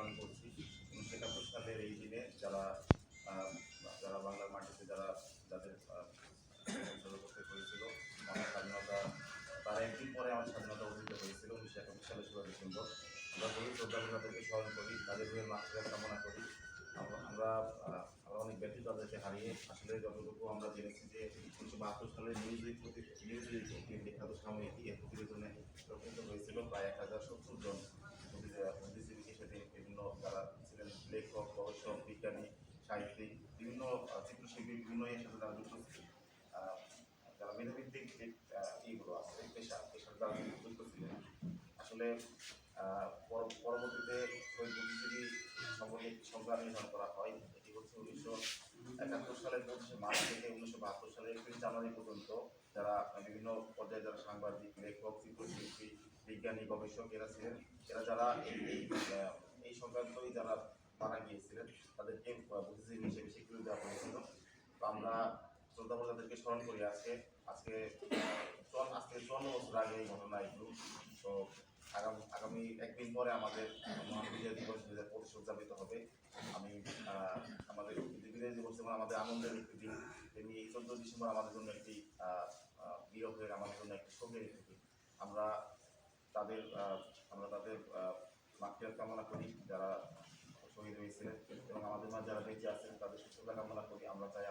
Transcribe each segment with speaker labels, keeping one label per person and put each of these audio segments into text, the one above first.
Speaker 1: স্মরণ করছি। উনিশশো একাত্তর সালের এই দিনে যারা যারা বাংলার মাটিতে, যারা, যাদের করতে হয়েছিল আমার স্বাধীনতা, তার একদিন পরে আমার স্বাধীনতা অর্জিত হয়েছিল, উনিশশো একাত্তর সালের ষোলো ডিসেম্বর। আমরা বহু শ্রদ্ধা তাদেরকে স্মরণ করি, তাদের হয়ে মাতৃকা কামনা করি। আমরা আমরা অনেক ব্যথিত তাদেরকে হারিয়ে আসলে যতটুকু আমরা জেনেছি যে উনিশশো বাহাত্তর সালের নিউজ নিউজ বিখ্যাত সাময়িক এর প্রতিবেদনে প্রকাশিত হয়েছিল প্রায় এক হাজার সত্তর জন বুদ্ধি- বুদ্ধিজীবীকে সেদিন বিভিন্ন যারা ছিলেন লেখক গবেষক বিজ্ঞানী সাহিত্যিক বিভিন্ন আহ, চিত্রশিল্পী বিভিন্ন সাথে তারা যুক্ত ছিলেন যারা মেধাভিত্তিক যে ইগুলো আছে, পেশা, পেশার দ্বারা যুক্ত ছিলেন আসলে পরবর্তীতে শহীদ বুদ্ধিজীবী সম্পর্কে সংজ্ঞা নির্ধারণ করা হয়। এটি হচ্ছে উনিশশো একাত্তর সালের পঁচিশে মার্চ থেকে উনিশশো বাহাত্তর সালের একত্রিশ জানুয়ারি পর্যন্ত যারা বিভিন্ন পর্যায়ে যারা সাংবাদিক, লেখক, চিত্রশিল্পী, বিজ্ঞানী, গবেষক এরা ছিলেন। এরা যারা এই এই সংক্রান্তই যারা মারা গিয়েছিলেন তাদেরকে বুদ্ধিজীবী হিসেবে স্বীকৃতি দেওয়া হয়েছিল। তো আমরা শ্রদ্ধাভরে তাদেরকে স্মরণ করি আজকে। আজকে আজকে চুয়ান্ন বছর আগে এই ঘটনা এগুলো তো আগামী আগামী একদিন পরে আমাদের মহান বিজয় দিবস দু হাজার পঁচিশ উদযাপিত হবে। আমি আমাদের বিজয় দিবস যেমন আমাদের আনন্দের একটি দিন। তেমনি চোদ্দ ডিসেম্বর আমাদের জন্য একটি আহ, আমাদের জন্য একটি শোকের একটি আমরা তাদের আমরা তাদের মাতৃহাত কামনা করি যারা শহীদ হয়েছিলেন এবং আমাদের মাঝে যারা বেঁচে আছেন তাদের সুস্থতা কামনা করি। আমরা চাই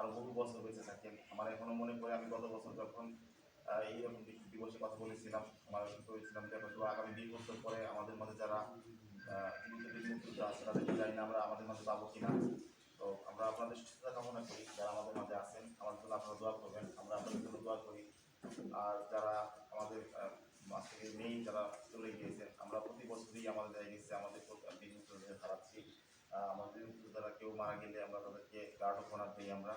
Speaker 1: আরও বহু বছর হয়েছে থাকেন আমার এখনও মনে পড়ে, আমি গত বছর যখন এইরকম দিবসে কথা বলেছিলাম, আমার করেছিলাম যে হয়তো আগামী দুই বছর পরে আমাদের মাঝে যারা মুক্তিযোদ্ধা আছে তাদেরকে জানি না আমরা আমাদের মাঝে পাবো কিনা। তো আমরা আপনাদের সুস্থতা কামনা করি, যারা আমাদের মাঝে আছেন আমাদের জন্য আপনারা দোয়া করবেন, আমরা আপনাদের জন্য দোয়া করি। আর যারা আমাদের মাঝ থেকে নেই, যারা মারা গেলে আমরা তাদেরকে গার্ড অফ অনার দিই আমরা,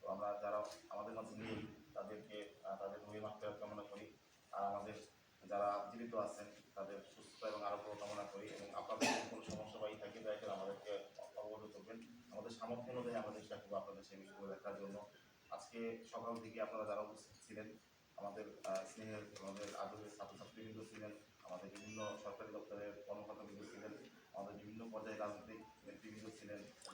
Speaker 1: তো আমরা যারা আমাদের মাঝে নেই তাদেরকে তাদের হয়ে মাত্রা কামনা করি। আর আমাদের যারা জীবিত আছেন, তাদের সুস্থতা এবং আরোগ্য কামনা করি এবং আপনাদের কোনো সমস্যা বাড়ি থাকে, দয়া করে আমাদেরকে অবগত করবেন। আমাদের সামর্থ্য অনুযায়ী আমাদের করব আপনাদের সেই বিষয়গুলো দেখার জন্য। আজকে সকাল থেকে আপনারা যারা উপস্থিত ছিলেন, আমাদের স্নেহের, আমাদের আদরের ছাত্রছাত্রীবৃন্দ ছিলেন আমাদের বিভিন্ন সরকারি দপ্তরের কর্মকর্তাবৃন্দ ছিলেন আমাদের বিভিন্ন পর্যায়ে রাজনৈতিক নেতৃবৃন্দ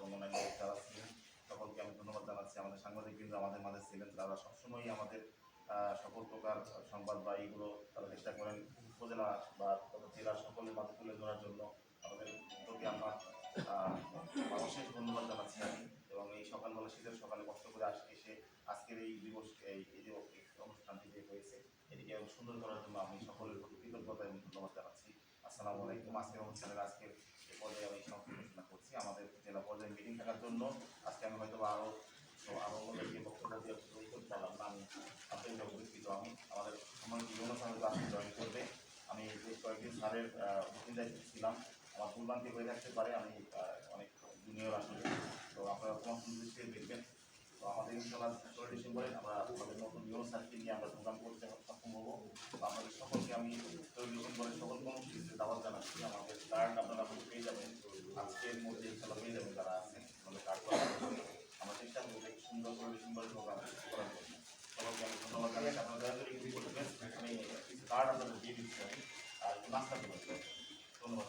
Speaker 1: অন্যান্য যারা ছিলেন, সকলকে আমি ধন্যবাদ জানাচ্ছি। আমাদের সাংবাদিকবৃন্দ, আমাদের মাঝে ছিলেন তারা সবসময়ই আমাদের সকল প্রকার সংবাদ বা এইগুলো তারা চেষ্টা করেন উপজেলা বা জেলার সকলের মাঝে তুলে ধরার জন্য। আমাদের প্রতি আমার অশেষ ধন্যবাদ জানাচ্ছি আমি। এবং এই সকালবেলা, শীতের সকালে কষ্ট করে আস, এসে আজকের এই দিবস, এই যে অনুষ্ঠানটি যে হয়েছে, এটিকে সুন্দর করার জন্য আমি সকলের কৃতজ্ঞতা এবং ধন্যবাদ জানাচ্ছি। আসসালামু আলাইকুম। আজকের অনুষ্ঠানের, আজকের পর্যায়ে আমি সমাপ্তি আমাদের জেলা পর্যায়ে মিটিং থাকার জন্য। আজকে আমি হয়তো আরও তো আরও অন্যদেরকে বক্তব্য দিয়ে পারলাম না। আমি আপনাদের দুঃখিত আমি আমাদের আমার জীবন সাথে আজকে জয়েন করবে। আমি বেশ কয়েকদিন স্যারের বুকিং দায়িত্বে ছিলাম, আমার ভুলভ্রান্তি হয়ে থাকতে পারে। আমি অনেক জুনিয়র আসলে। তো আপনারা তোমার দৃষ্টি দেখবেন। তো আমাদের ইনশাল্লাহ ষোলো ডিসেম্বরে আমরা আমাদের নতুন ইউনো সার্কিট নিয়ে আমরা প্রোগ্রাম করতে সক্ষম হব। তো আপনাদের সকলকে আমি ষোলো ডিসেম্বরে সকল কর্মসূচিতে দাওয়াত জানাচ্ছি। আমাদের কার্ড আপনারা আমাদের আজকের মধ্যে ইনশাল্লাহ পেয়ে যাবে, তারা আছেন তাহলে কার্ড। আমরা চেষ্টা করব সুন্দর করে সুন্দর প্রোগ্রাম করার জন্য। সবাইকে আমি ধন্যবাদ জানাই। আপনারা দয়া করে কিছু করবেন, আমি কিছু কার্ড আপনাদের দিয়ে দিচ্ছি আর নাস্তা করবেন ধন্যবাদ